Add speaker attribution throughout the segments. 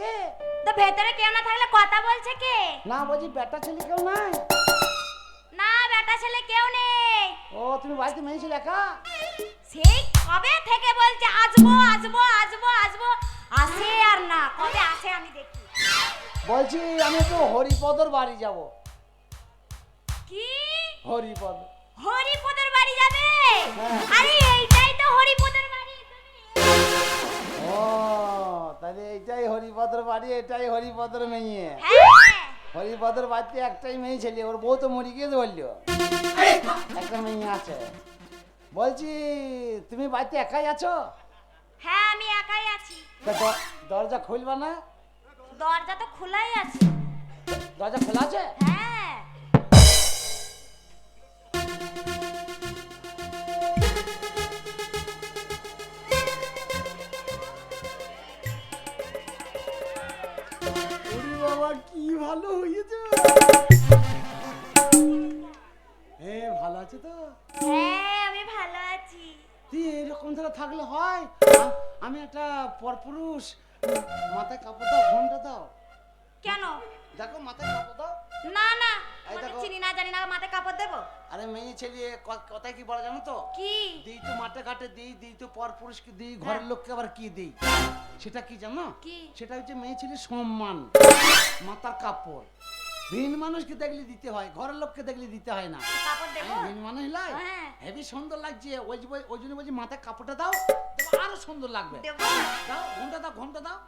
Speaker 1: কেউ
Speaker 2: তো ভেতরে কেউ না থাকলে কথা বলছে কে?
Speaker 1: না বলছি বেটা ছেলে কেউ নাই?
Speaker 2: না বেটা ছেলে কেউ নেই।
Speaker 1: ও তুমি বাড়িতে মেয়ে ছিল একা?
Speaker 2: সেই কবে থেকে বলছে আসব আসব আসব আসব আসে আর না কবে আসে আমি দেখি।
Speaker 1: বলছি আমি একটু হরিপদর বাড়ি যাব।
Speaker 2: কি?
Speaker 1: হরিপদ।
Speaker 2: হরিপদের বাড়ি যাবে?
Speaker 1: হ্যাঁ।
Speaker 2: আরে এইটাই তো হরিপদের বাড়ি।
Speaker 1: ও তাহলে এইটাই হরিপদর বাড়ি এটাই হরিপদর মেয়ে।
Speaker 2: হ্যাঁ।
Speaker 1: হরিপদর বাড়িতে একটাই মেয়ে ছেলে ওর বউ তো মরে গিয়ে বলল। একটা মেয়ে আছে। বলছি তুমি বাড়িতে একাই আছো?
Speaker 2: হ্যাঁ আমি একাই আছি।
Speaker 1: দরজা খুলবা না?
Speaker 2: দরজা তো খোলাই আছে।
Speaker 1: দরজা খোলা আছে?
Speaker 2: হ্যাঁ।
Speaker 1: থাকলে হয়। আমি একটা পরপুরুষ। মাথায় কাপড় দাও ঘণ্টা দাও।
Speaker 2: কেন?
Speaker 1: দেখো মাথায় কাপড় দাও।
Speaker 2: না না ওকে চিনি না জানি না মাথায় কাপড় দেবো?
Speaker 1: আরে মেয়ে ছেলে ক- কথায় কি বলা জানো তো?
Speaker 2: কি?
Speaker 1: দিই তো মাঠে ঘাটে দিই দিই তো পর পুরুষকে দিই ঘরের লোককে আবার কি দিই? সেটা কি জানো?
Speaker 2: কি?
Speaker 1: সেটা হচ্ছে মেয়ে ছেলে সম্মান। মাথার কাপড়। ভিন মানুষকে দেখলে দিতে হয় ঘরের লোককে দেখলে দিতে হয় না।
Speaker 2: কাপড় দেবো
Speaker 1: আমি ভিন মানুষ লাই
Speaker 2: হ্যাঁ।
Speaker 1: হেভি সুন্দর লাগছে ওই যে বই- ওই জন্য বলছি মাথায় কাপড়টা দাও তবে আরও সুন্দর লাগবে।
Speaker 2: দেবো।
Speaker 1: দাও ঘণ্টা দাও ঘণ্টা দাও।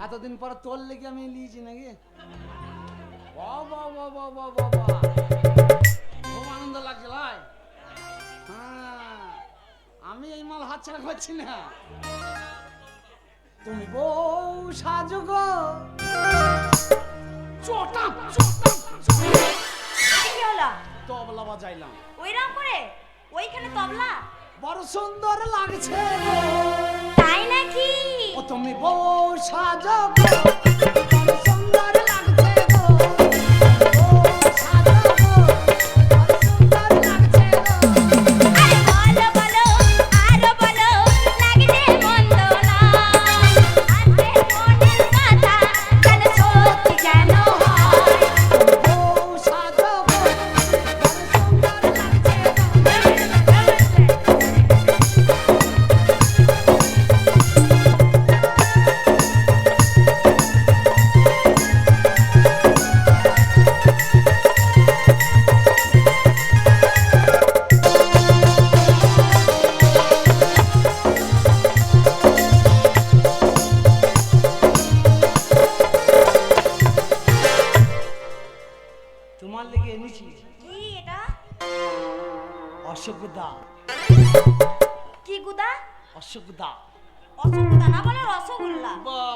Speaker 1: এতদিন পর তোর লেগে আমি নিয়েছি নাকি? বাবা বাবা বাবা বাবা খুব আনন্দ লাগছে লাই হ্যাঁ আমি এই মাল হাতছাড়া করছি না। তুমি বউ সাজো গো। চটাম
Speaker 2: এটা কি হলো
Speaker 1: তবলা বাজাইলাম।
Speaker 2: ওইরকম করে? ওইখানে তবলা?
Speaker 1: বড় সুন্দর লাগছে।
Speaker 2: তাই নাকি?
Speaker 1: ও তুমি বউ সাজো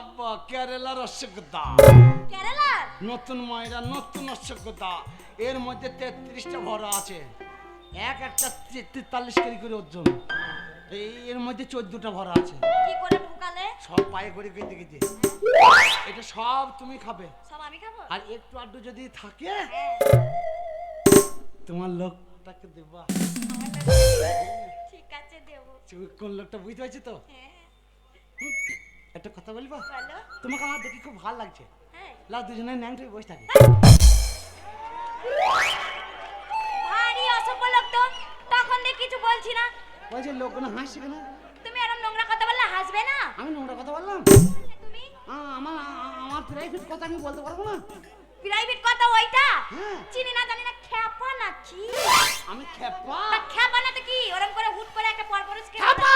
Speaker 2: রসগোল্লা
Speaker 1: বাবা কেরালার অশোকদা।
Speaker 2: কেরালার
Speaker 1: নতুন ময়রা নতুন অশোকদা। এর মধ্যে তেত্রিশটা ভরা আছে। এক একটা তেতাল্লিশ কেজি করে ওজন। এর মধ্যে চোদ্দটা ভরা আছে।
Speaker 2: কি করে ঢুকালে
Speaker 1: সব পায়ে করে কেটে কেটে। এটা সব তুমি খাবে।
Speaker 2: সব আমি খাব?
Speaker 1: আর একটু আধটু যদি থাকে
Speaker 2: হ্যাঁ।
Speaker 1: তোমার লোকটাকে দেবা।
Speaker 2: ঠিক আছে দেবো।
Speaker 1: কোন লোকটা বুঝতে পারছি তো?
Speaker 2: হ্যাঁ।
Speaker 1: একটা কথা বলব? তোমাকে আমার দেখে খুব ভালো লাগছে।
Speaker 2: হ্যাঁ।
Speaker 1: লাও দুজনে ন্যাংট বসে থাকি।
Speaker 2: ভারী অসভ্য লোক তো তখন দিয়ে কিছু বলছি না।
Speaker 1: বলছে লোক না? হাসছে
Speaker 2: তুমি এরকম নোংরা কথা বললে হাসবে না?
Speaker 1: আমি নোংরা কথা বললাম?
Speaker 2: তুমি?
Speaker 1: আমার আ- আমার প্রাইভেট কথা আমি বলতে পারব না?
Speaker 2: প্রাইভেট কথা ওইটা?
Speaker 1: হ্যাঁ।
Speaker 2: চিনি না জানি না খ্যাপা না কি?
Speaker 1: আমি খেপা
Speaker 2: খ্যাপা না তো কি? ওরকম করে হুট করে একটা পরপুরুষকে
Speaker 1: খেপা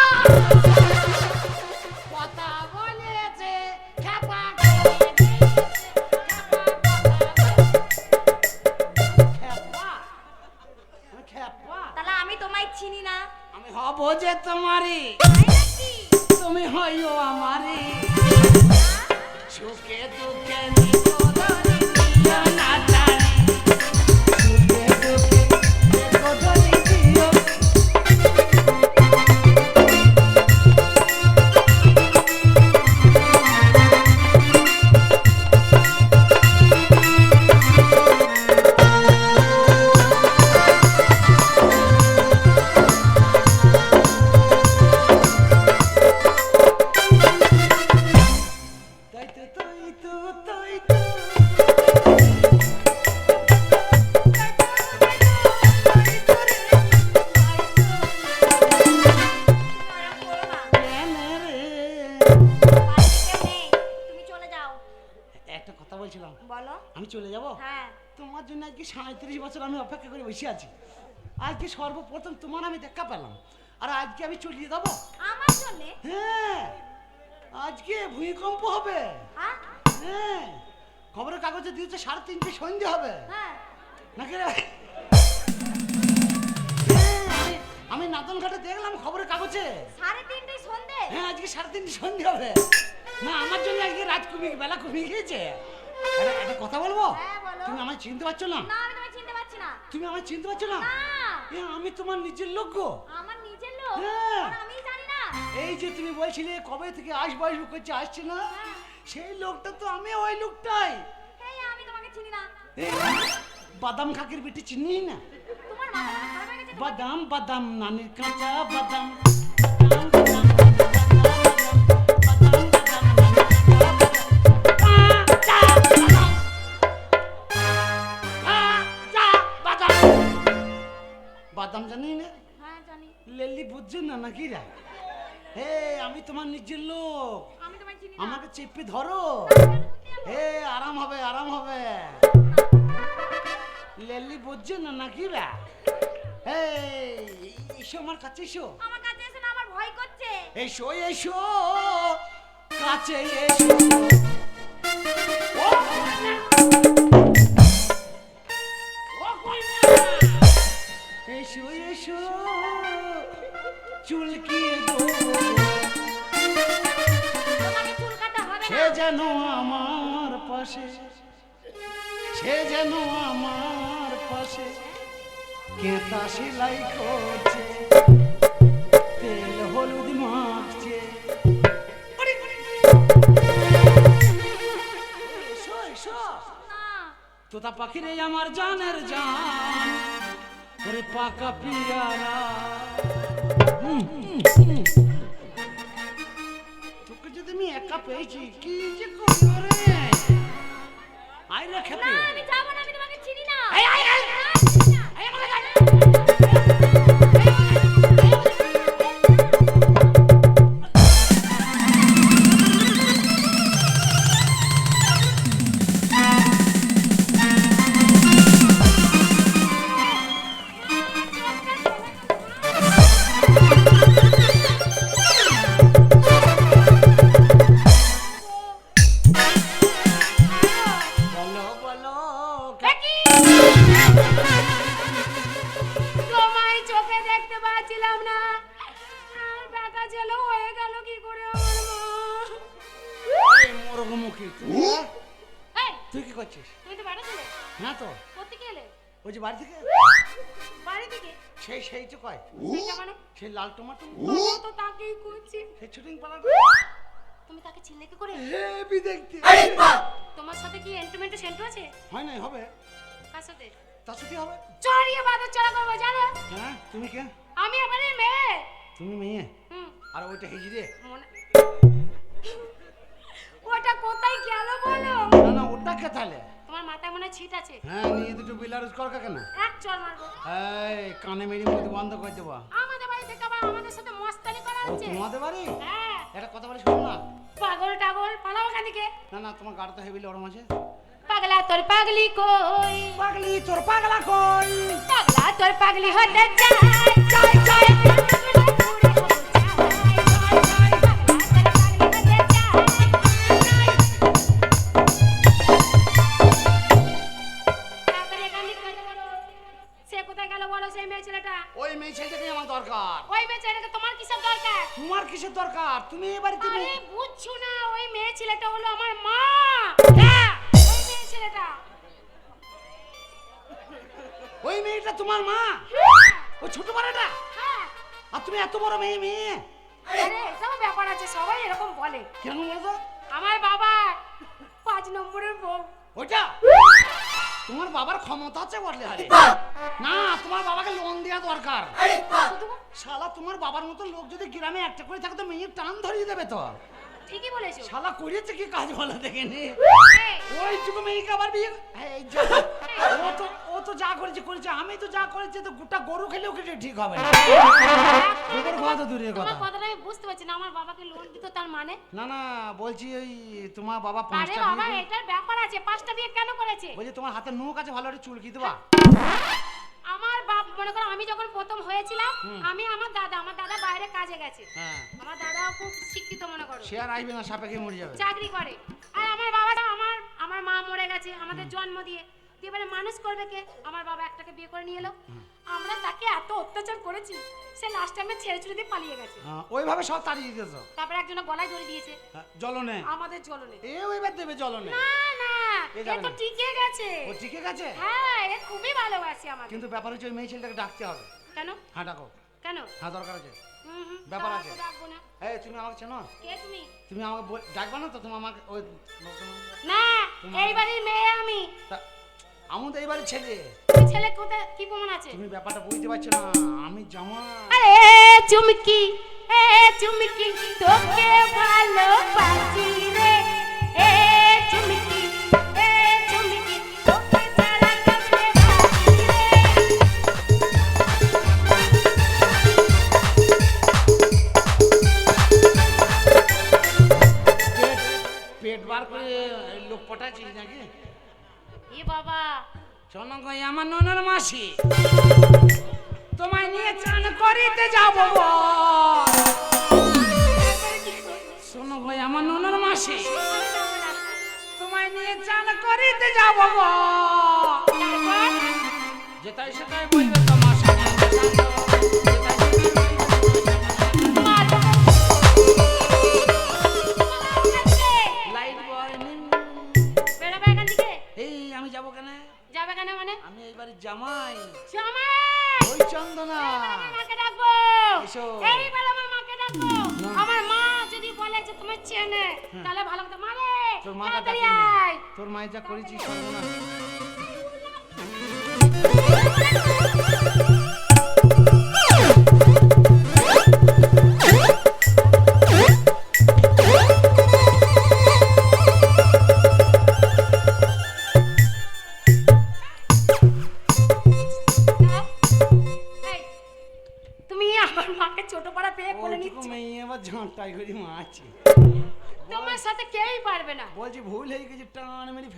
Speaker 2: নাকি?
Speaker 1: তুমি হইও আমারই সুখে
Speaker 3: বলো।
Speaker 1: আমি চলে যাব?
Speaker 3: হ্যাঁ।
Speaker 1: তোমার জন্য আজকে সাঁত্রিশ বছর আমি অপেক্ষা করে বসে আছি। আজকে সর্বপ্রথম তোমার আমি দেখা পেলাম। আর আজকে আমি চলিয়ে
Speaker 3: আমার জন্য?
Speaker 1: হ্যাঁ। আজকে ভূমিকম্প হবে।
Speaker 3: হ্যাঁ।
Speaker 1: হ্যাঁ। খবরের কাগজে দিয়েছে সাড়ে তিনটে সন্ধে হবে।
Speaker 3: হ্যাঁ।
Speaker 1: নাকি হ্যাঁ, আমি- নাদন ঘাটে দেখলাম খবরের কাগজে।
Speaker 3: সাড়ে তিনটে সন্ধে
Speaker 1: হ্যাঁ আজকে সাড়ে তিনটে সন্ধে হবে। না আমার জন্য আজকে রাত কমিয়ে বেলা কমিয়ে গিয়েছে একটা কথা বলব?
Speaker 3: হ্যাঁ,
Speaker 1: তুমি আমায় চিনতে পারছ না?
Speaker 3: না আমি তোমায় চিনতে পারছি না।
Speaker 1: তুমি আমায় চিনতে পারছ না? এ, আমি তোমার নিজের লোক গো।
Speaker 3: আমার নিজের লোক?
Speaker 1: হ্যাঁ।
Speaker 3: আমি জানি না।
Speaker 1: এই যে তুমি বলছিলে কবে থেকে আসব আসব করছে আসছে না?
Speaker 3: হ্যাঁ।
Speaker 1: সেই লোকটা তো আমি ওই লোকটাই।
Speaker 3: এই আমি তোমাকে চিনি না।
Speaker 1: বাদাম খাকির বেটি চিনি না?
Speaker 3: তোমার
Speaker 1: বাদাম বাদাম নানির কাঁচা বাদাম, বাদাম জানি না?
Speaker 3: হ্যাঁ জানি।
Speaker 1: লেলি বুঝছেন না নাকি রে? হে আমি তোমার নিজের লোক।
Speaker 3: আমি তোমায় চিনি
Speaker 1: আমাকে চেপে ধরো। হে আরাম হবে আরাম হবে। লেলি বুঝছেন না নাকি রে? এই এসো আমার কাছে এসো।
Speaker 3: আমার কাছে এসে না আমার ভয় করছে।
Speaker 1: এসো এসো। কাছে এসো। ও! এসো এসো চুলকিয়ে সে যেন আমার পাশে সে যেন আমার পাশে কেতা সেলাই করছে তেল হলুদ মাখছে। তোতা পাখি রে আমার জানের জান। ওরে পাকা পিয়ারা। হুম, হুম, হুম। তোকে যদি আমি একা পেয়েছি কি যে করব রে? আই রে খেপি
Speaker 3: আমি যাব না আমি তোমাকে চিনি না।
Speaker 1: এই, এই, এই, সেই লাল টমাটো
Speaker 3: তো তাকেই
Speaker 1: সেই
Speaker 3: তুমি তাকে চিনলে কি করে?
Speaker 1: হেবি দেখতে।
Speaker 3: তোমার সাথে কি এন্টুমেন্টু সেন্টু আছে?
Speaker 1: হয় নাই হবে।
Speaker 3: কার সাথে?
Speaker 1: তার সাথে হবে।
Speaker 3: চড়িয়ে চড়া করব জানো?
Speaker 1: হ্যাঁ তুমি কে?
Speaker 3: আমি এবারে মেয়ে।
Speaker 1: তুমি মেয়ে?
Speaker 3: হুম।
Speaker 1: আর ওইটা হিজড়ে
Speaker 3: ওটা কোথায় গেল বলো?
Speaker 1: না না ওটা কে তাহলে?
Speaker 3: তোমার মাথায় মনে হয় ছিট আছে।
Speaker 1: হ্যাঁ নিয়ে দুটো বিলারুজ কর কেন
Speaker 3: এক চড় মারবো।
Speaker 1: এই কানে মেরি মধ্যে বন্ধ করে দেবো।
Speaker 3: আমাদের থেকে আবার আমাদের সাথে মস্তানি করা হচ্ছে
Speaker 1: তোমাদের বাড়ি
Speaker 3: হ্যাঁ
Speaker 1: একটা কথা বলি শোনো না
Speaker 3: পাগল টাগল পালাও ওখান থেকে
Speaker 1: না না তোমার গাড়ি তো হেভি লড়ম আছে
Speaker 3: পাগলা তোর পাগলি কই
Speaker 1: পাগলি তোর পাগলা কই
Speaker 3: পাগলা তোর পাগলি হতে যায় যায় চাই তোমার মা? ওই
Speaker 1: ছোট বাড়াটা?
Speaker 3: হ্যাঁ।
Speaker 1: আর তুমি এত বড় মেয়ে মেয়ে?
Speaker 3: আরে এসব ব্যাপার আছে সবাই এরকম বলে।
Speaker 1: কেন বলো তো
Speaker 3: আমার বাবা পাঁচ নম্বরের বউ।
Speaker 1: তোমার বাবার ক্ষমতা আছে বললে না তোমার বাবাকে লোন দেওয়া দরকার। শালা তোমার বাবার মতো লোক যদি গ্রামে একটা করে থাকে তো মেয়ের টান ধরিয়ে দেবে তো।
Speaker 3: ঠিকই বলেছ।
Speaker 1: শালা করেছে কি কাজ বলা দেখেনি ওইটুকু মেয়েকে আবার বিয়ে এই যা, ও তো ও তো যা করেছে করেছে। আমি তো যা করেছি তো গোটা গরু খেলেও খেলে ঠিক হবে না। গোবর খাওয়া তো দূরের কথা।
Speaker 3: কথাটা আমি বুঝতে পারছি না। আমার বাবাকে লোন দিত তার মানে?
Speaker 1: না না বলছি ওই তোমার বাবা পাঁচটা বিয়ে করে-
Speaker 3: এটার ব্যাপার আছে। পাঁচটা বিয়ে কেন করেছে?
Speaker 1: বলছি তোমার হাতে নখ আছে ভালো একটা চুল কি দেবা
Speaker 3: আমার বাপ মনে করো আমি যখন প্রথম হয়েছিলাম আমি আমার দাদা আমার দাদা বাইরে কাজে গেছে।
Speaker 1: হ্যাঁ।
Speaker 3: আমার দাদাও খুব শিক্ষিত মনে করো।
Speaker 1: সে আর আসবে না সাপে খেয়ে মরে যাবে।
Speaker 3: চাকরি করে। আর আমার বাবা আমার আমার মা মরে গেছে আমাদের জন্ম দিয়ে। দিয়ে এবারে মানুষ করবে কে? আমার বাবা একটাকে বিয়ে করে নিয়ে এলো। আমরা তাকে এত অত্যাচার করেছি সে লাস্ট টাইমে ছেড়ে ছুড়ে দিয়ে পালিয়ে গেছে।
Speaker 1: হ্যাঁ, ওইভাবে সব তাড়িয়ে দিতেছ
Speaker 3: তারপরে একজন গলায় দড়ি দিয়েছে।
Speaker 1: জলনে
Speaker 3: আমাদের জ্বলনে
Speaker 1: এ ওইবার দেবে জলনে
Speaker 3: না না
Speaker 1: এ
Speaker 3: তো টিকে গেছে।
Speaker 1: ও ঠিকই গেছে?
Speaker 3: হ্যাঁ এ খুবই ভালোবাসি আমাকে।
Speaker 1: কিন্তু ব্যাপার হচ্ছে ওই মেয়ে ছেলেটাকে ডাকতে হবে।
Speaker 3: কেন?
Speaker 1: হ্যাঁ ডাকো।
Speaker 3: কেন?
Speaker 1: হ্যাঁ দরকার আছে। ব্যাপার আছে। এই তুমি আমাকে চেনো?
Speaker 3: কে তুমি?
Speaker 1: তুমি আমাকে ডাকবা না তো? তুমি আমাকে ওই
Speaker 3: না এই বাড়ির মেয়ে আমি।
Speaker 1: তা- আমি তো এইবারে ছেলে।
Speaker 3: ছেলে কোথায়? কি প্রমাণ আছে?
Speaker 1: তুমি ব্যাপারটা বুঝতে পারছ না আমি জামা।
Speaker 3: আরে চুমকি এ চুমকি তোকে ভালোবাসি রে। এ চুমকি এ চুমকি তোকে ছাড়া কাছে বাসি রে।
Speaker 1: পেট বার করে লোক পটাচ্ছিস নাকি?
Speaker 3: বাবা।
Speaker 1: শোনো গো আমার ননর মাসি। তোমায় নিয়ে চান করিতে যাব শোনো গো আমার ননর মাসি। তোমায় নিয়ে চান করিতে যাব গো।
Speaker 3: মারে
Speaker 1: তোর না। মায়ের যা করেছিস চন্দনা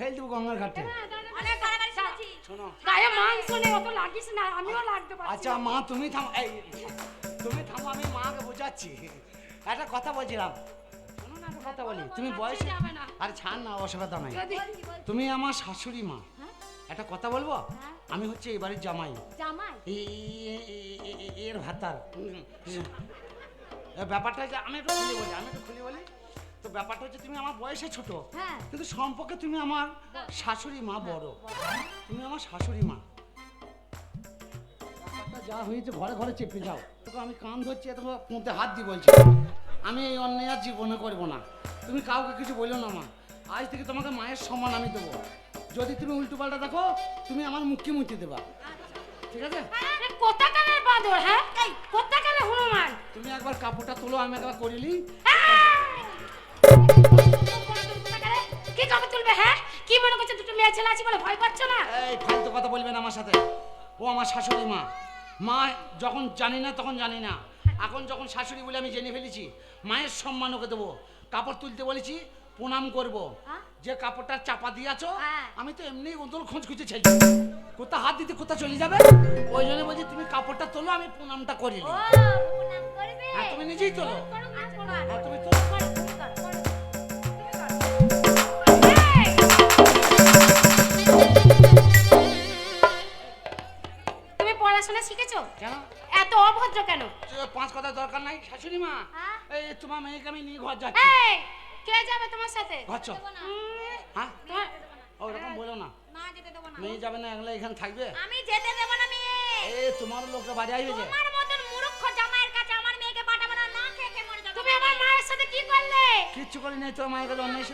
Speaker 1: ফেল দেবো গঙ্গার ঘাটে।
Speaker 3: গায়ে মাংস নেই অত লাগিস না আমিও লাগতে পারছি
Speaker 1: আচ্ছা মা তুমি থামো। এই তুমি থামো আমি মাকে বোঝাচ্ছি। একটা কথা বলছিলাম। শোনো না একটা কথা বলি তুমি বয়সে
Speaker 3: যাবে
Speaker 1: আরে ছাড় না অসুবিধা নাই তুমি আমার শাশুড়ি মা।
Speaker 3: হ্যাঁ?
Speaker 1: একটা কথা বলব?
Speaker 3: হ্যাঁ।
Speaker 1: আমি হচ্ছে এই বাড়ির জামাই। এর ভাতার। ব্যাপারটা হচ্ছে আমি একটু খুলে বলি আমি একটু খুলে বলি। তো ব্যাপারটা হচ্ছে তুমি আমার বয়সে ছোট।
Speaker 3: হ্যাঁ।
Speaker 1: কিন্তু সম্পর্কে তুমি আমার শাশুড়ি মা বড়। তুমি আমার শাশুড়ি মা। ব্যাপারটা যা হয়েছে ঘরে ঘরে চেপে যাও। তোকে আমি কান ধরছি এত পুঁতে হাত দিয়ে বলছি। আমি এই অন্যায় আর জীবনে করব না। তুমি কাউকে কিছু বলো না মা। আজ থেকে তোমাকে মায়ের সম্মান আমি দেবো। যদি তুমি উল্টো পাল্টা দেখো তুমি আমার মুখকে মুখে দেবা। ঠিক আছে?
Speaker 3: বাঁদর হ্যাঁ? কোথাকার হনুমান?
Speaker 1: তুমি একবার কাপড়টা তোলো আমি একবার করিলি।
Speaker 3: কি কাপড় তুলবে হ্যাঁ? কি মনে করছে দুটো মেয়ে ছেলে আছে বলে ভয় পাচ্ছ না?
Speaker 1: এই ফালতু কথা বলবেন আমার সাথে। ও আমার শাশুড়ি মা। মা যখন জানি না তখন জানি না। এখন যখন শাশুড়ি বলে আমি জেনে ফেলেছি মায়ের সম্মান ওকে দেবো। কাপড় তুলতে বলেছি প্রণাম করব? যে কাপড়টা চাপা দিয়েছ
Speaker 3: হ্যাঁ।
Speaker 1: আমি তো এমনি উদল খোঁজ খুঁজে ছেড়ে কোথা হাত দিতে কোথা চলে যাবে? ওই জন্য বলছি তুমি কাপড়টা তোলো আমি প্রণামটা করি হ্যাঁ তুমি নিজেই তোলো। হ্যাঁ তুমি তোলো।
Speaker 3: পড়াশোনা শিখেছো?
Speaker 1: কেন?
Speaker 3: এত অভদ্র কেন?
Speaker 1: পাঁচ কথা দরকার নাই শাশুড়ি মা।
Speaker 3: হ্যাঁ?
Speaker 1: এই তোমার মেয়েকে আমি নিয়ে ঘর যাচ্ছি।
Speaker 3: এই কে যাবে তোমার সাথে?
Speaker 1: ঘর চল। হ্যাঁ?
Speaker 3: তোমার-
Speaker 1: ওরকম বলো না।
Speaker 3: না যেতে দেবো না।
Speaker 1: মেয়ে যাবে না একলা এখানে থাকবে?
Speaker 3: আমি যেতে দেবো না মেয়ে।
Speaker 1: এ তোমার লোকটা বাড়ি আসবে যে।
Speaker 3: তোমার মতন মূর্খ জামাইয়ের কাছে আমার মেয়েকে পাঠাবো না না খেয়ে মরে যাবে। তুমি আমার মায়ের সাথে কি করলে?
Speaker 1: কিচ্ছু করি নাই তোর মায়ের কাছে অন্যায়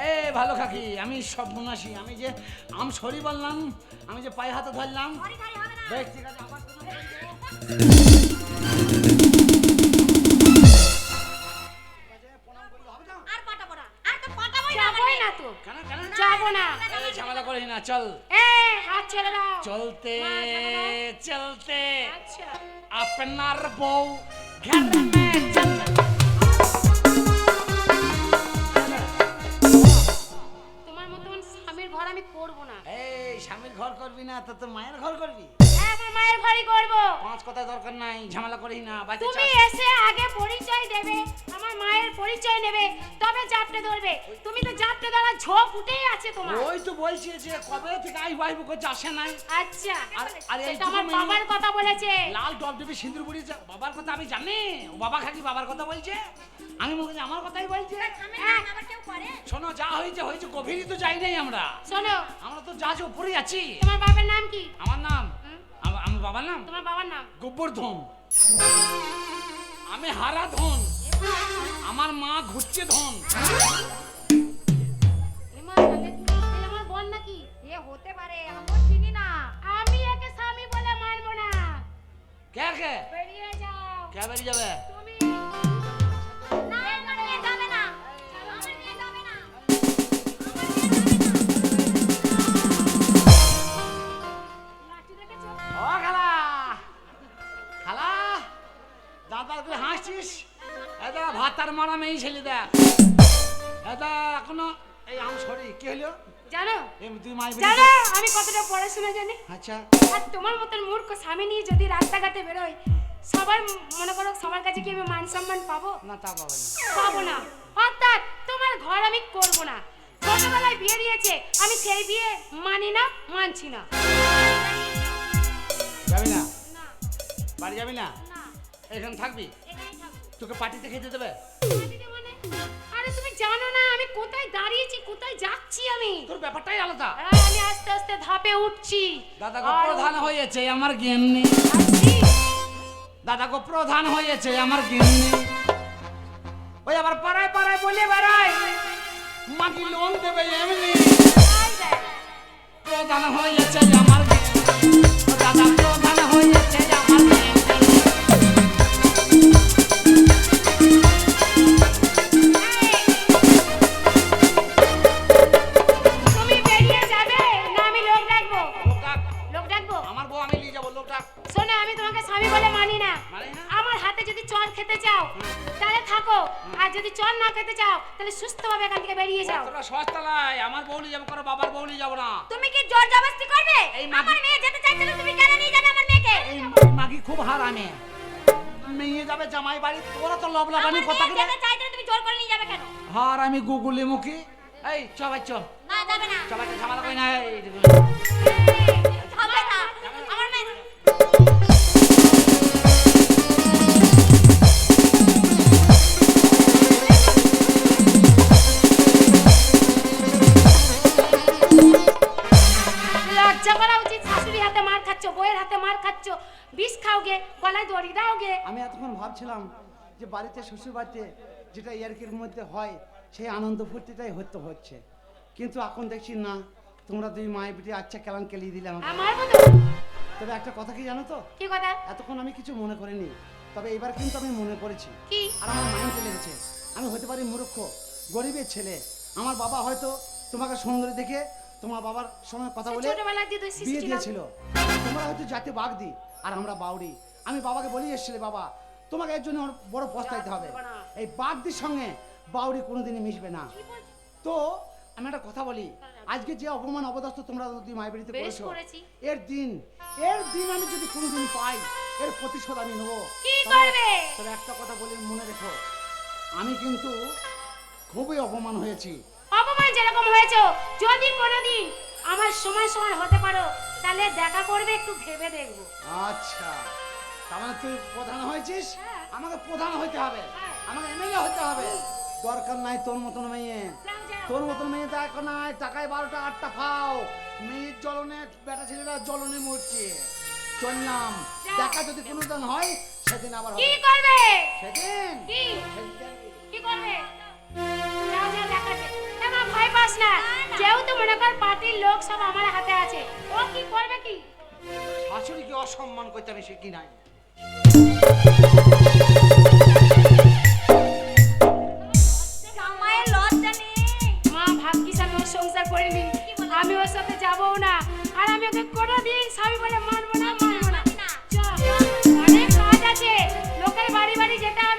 Speaker 1: এ ভালো কাকি আমি সব মনাসি আমি যে আম সরি বললাম আমি যে পায়ে হাতে ধরলাম। বেশ ঠিক আছে আবার ঝামেলা করিস না চল।
Speaker 3: এ হাত ছেড়ে দাও।
Speaker 1: চলতে চলতে।
Speaker 3: আচ্ছা।
Speaker 1: আপনার বউ ঘর
Speaker 3: আমি করব না।
Speaker 1: এই স্বামীর ঘর করবি না তো তোর মায়ের ঘর করবি?
Speaker 3: মায়ের ঘরই করব।
Speaker 1: পাঁচ কথা দরকার নাই ঝামেলা করিস না
Speaker 3: তুমি এসে আগে পরিচয় দেবে আমার মায়ের পরিচয় নেবে তবে জাপটে ধরবে। তুমি তো জাপটে ধরার ঝোঁক উঠেই আছে তোমার।
Speaker 1: ওই তো বলছি যে কবে থেকে আই ভাই করছে আসে নাই?
Speaker 3: আচ্ছা।
Speaker 1: আর-
Speaker 3: সেটা আমার বাবার কথা বলেছে।
Speaker 1: লাল ডবডবি সিঁদুর বুড়ি বাবার কথা আমি জানি। ও বাবা খাকি বাবার কথা বলছে। আমি মুখে আমার কথাই বলছে। শোনো যা হয়েছে হয়েছে গভীরই তো যাই নাই আমরা।
Speaker 3: শোনো।
Speaker 1: আমরা তো যা আছে উপরেই আছি।
Speaker 3: তোমার বাবার নাম কি?
Speaker 1: আমার নাম বাবার নাম?
Speaker 3: তোমার বাবার নাম?
Speaker 1: গোবর্ধন। আমি হারা ধন। আমার মা ঘুরছে ধন।
Speaker 3: আমার বোন নাকি?
Speaker 2: এ হতে পারে আমার চিনি না।
Speaker 3: আমি একে স্বামী বলে মানবো না।
Speaker 1: কে কে?
Speaker 3: বেরিয়ে যাও।
Speaker 1: কে বেরিয়ে যাবে? হাসছিস এটা ভাতার মারা মেয়ে ছেলে দেখ এটা এখনও এই আম সরি কি হলো?
Speaker 3: জানো?
Speaker 1: তুই মাই
Speaker 3: জানো আমি কতটা পড়াশোনা জানি?
Speaker 1: আচ্ছা।
Speaker 3: আর তোমার মতন মূর্খ স্বামী নিয়ে যদি রাস্তাঘাটে বেরোয় সবার মনে করো সবার কাছে কি আমি মান সম্মান পাবো?
Speaker 1: না তা পাবে না।
Speaker 3: পাবো না। অর্থাৎ তোমার ঘর আমি করব না। ছোটবেলায় বিয়ে দিয়েছে আমি সেই বিয়ে মানি না মানছি না।
Speaker 1: যাবি না? বাড়ি যাবি না। এখানে থাকব? তোকে পার্টিতে খেতে দেবে?
Speaker 3: মানে? আরে তুমি জানো না আমি কোথায় দাঁড়িয়েছি কোথায় যাচ্ছি আমি?
Speaker 1: তোর ব্যাপারটাই আলাদা।
Speaker 3: আর আমি আস্তে আস্তে ধাপে উঠছি।
Speaker 1: দাদা গো প্রধান হয়েছে আমার
Speaker 3: যাচ্ছি।
Speaker 1: দাদা গো প্রধান হয়েছে আমার গেমনি। ওই আবার পাড়ায় পাড়ায় বলে বেড়ায় মাটি লোন দেবে এমনি। প্রধান হয়েছে আমার দাদা প্রধান হয়েছে আমার
Speaker 3: যদি চর না খেতে চাও তাহলে সুস্থভাবে এখান থেকে বেরিয়ে যাও।
Speaker 1: তোরা সস্তা লাই আমার বউলি যাব করো বাবার বউ নিয়ে যাব না।
Speaker 2: তুমি কি জোর জবরদস্তি করবে? আমার মেয়ে যেতে চাইছিল তুমি কেন নিয়ে যাবে আমার মেয়েকে?
Speaker 1: এই মাগি খুব হারামে। মেয়ে যাবে জামাই বাড়ি তোরা তো লবলাবানি
Speaker 2: আমার
Speaker 1: কথা কিনা
Speaker 2: যেতে চাইছিল তুমি জোর করে নিয়ে যাবে কেন?
Speaker 1: হার আমি গুগলি মুখী এই চ ভাই চ।
Speaker 2: না যাবে না।
Speaker 1: সবাই ঝামেলা করি না এই
Speaker 3: খাচ্ছ বিষ খাওগে গলায় দড়ি দাওগে।
Speaker 1: আমি এতক্ষণ ভাবছিলাম যে বাড়িতে শ্বশুর বাড়িতে যেটা ইয়ার্কির মধ্যে হয় সেই আনন্দ ফুর্তিটাই হতে হচ্ছে। কিন্তু এখন দেখছি না তোমরা দুই মায়ের পিঠে আচ্ছা কেলান কেলিয়ে দিলে আমাকে।
Speaker 3: আর মারবো
Speaker 1: তবে একটা কথা কি জানো তো?
Speaker 3: কি কথা?
Speaker 1: এতক্ষণ আমি কিছু মনে করিনি তবে এবার কিন্তু আমি মনে করেছি।
Speaker 3: কি?
Speaker 1: আর আমার মাইন্ড লেগেছে আমি হতে পারি মূর্খ গরিবের ছেলে। আমার বাবা হয়তো তোমাকে সুন্দরী দেখে তোমার বাবার সঙ্গে কথা বলে
Speaker 3: ছোটবেলায় দিয়ে দুই
Speaker 1: বিয়ে দিয়েছিল। তোমরা হয়তো জাতি বাগদি আর আমরা বাউরি আমি বাবাকে বলি এসেছিলে বাবা তোমাকে এর জন্য বড় পস্তাইতে হবে। এই বাগদির সঙ্গে বাউরি কোনোদিনই মিশবে না। তো আমি একটা কথা বলি আজকে যে অপমান অবদস্ত তোমরা দুই মায়ের বাড়িতে করেছ এর দিন এর দিন আমি যদি কোনোদিন পাই এর প্রতিশোধ আমি নেব। তবে একটা কথা বলি মনে রেখো আমি কিন্তু খুবই অপমান হয়েছি।
Speaker 3: অপমান যেরকম হয়েছে যদি কোনোদিন আমার সময় সময় হতে পারো তাহলে দেখা করবে একটু ভেবে দেখব।
Speaker 1: আচ্ছা। তার মানে তুই প্রধান হয়েছিস?
Speaker 3: হ্যাঁ।
Speaker 1: আমাকে প্রধান হইতে হবে।
Speaker 3: হ্যাঁ।
Speaker 1: আমাকে এমএলএ হতে হবে। দরকার নাই তোর মতন মেয়ে। তোর মতন মেয়ে দেখো নাই। টাকায় বারোটা আটটা খাও মেয়ের জ্বলনে বেটা ছেলেরা জ্বলনে মরছে। চললাম। দেখা যদি কোনো দিন হয় সেদিন আবার
Speaker 3: কি করবে?
Speaker 1: সেদিন?
Speaker 3: কি?
Speaker 1: সেদিন।
Speaker 3: কি করবে? ভয় পাস না। যেহেতু মনে কর পার্টির লোক সব আমার হাতে আছে। ও কি করবে কি?
Speaker 1: শাশুড়িকে অসম্মান করতে আমি নাই?
Speaker 2: জামাইয়ের নেই।
Speaker 3: মা করিনি। আমি ওর সাথে যাব না। আর আমি ওকে কোনোদিন স্বামী বলে মানবো না মানবো না। অনেক কাজ আছে। লোকের বাড়ি বাড়ি যেতে হবে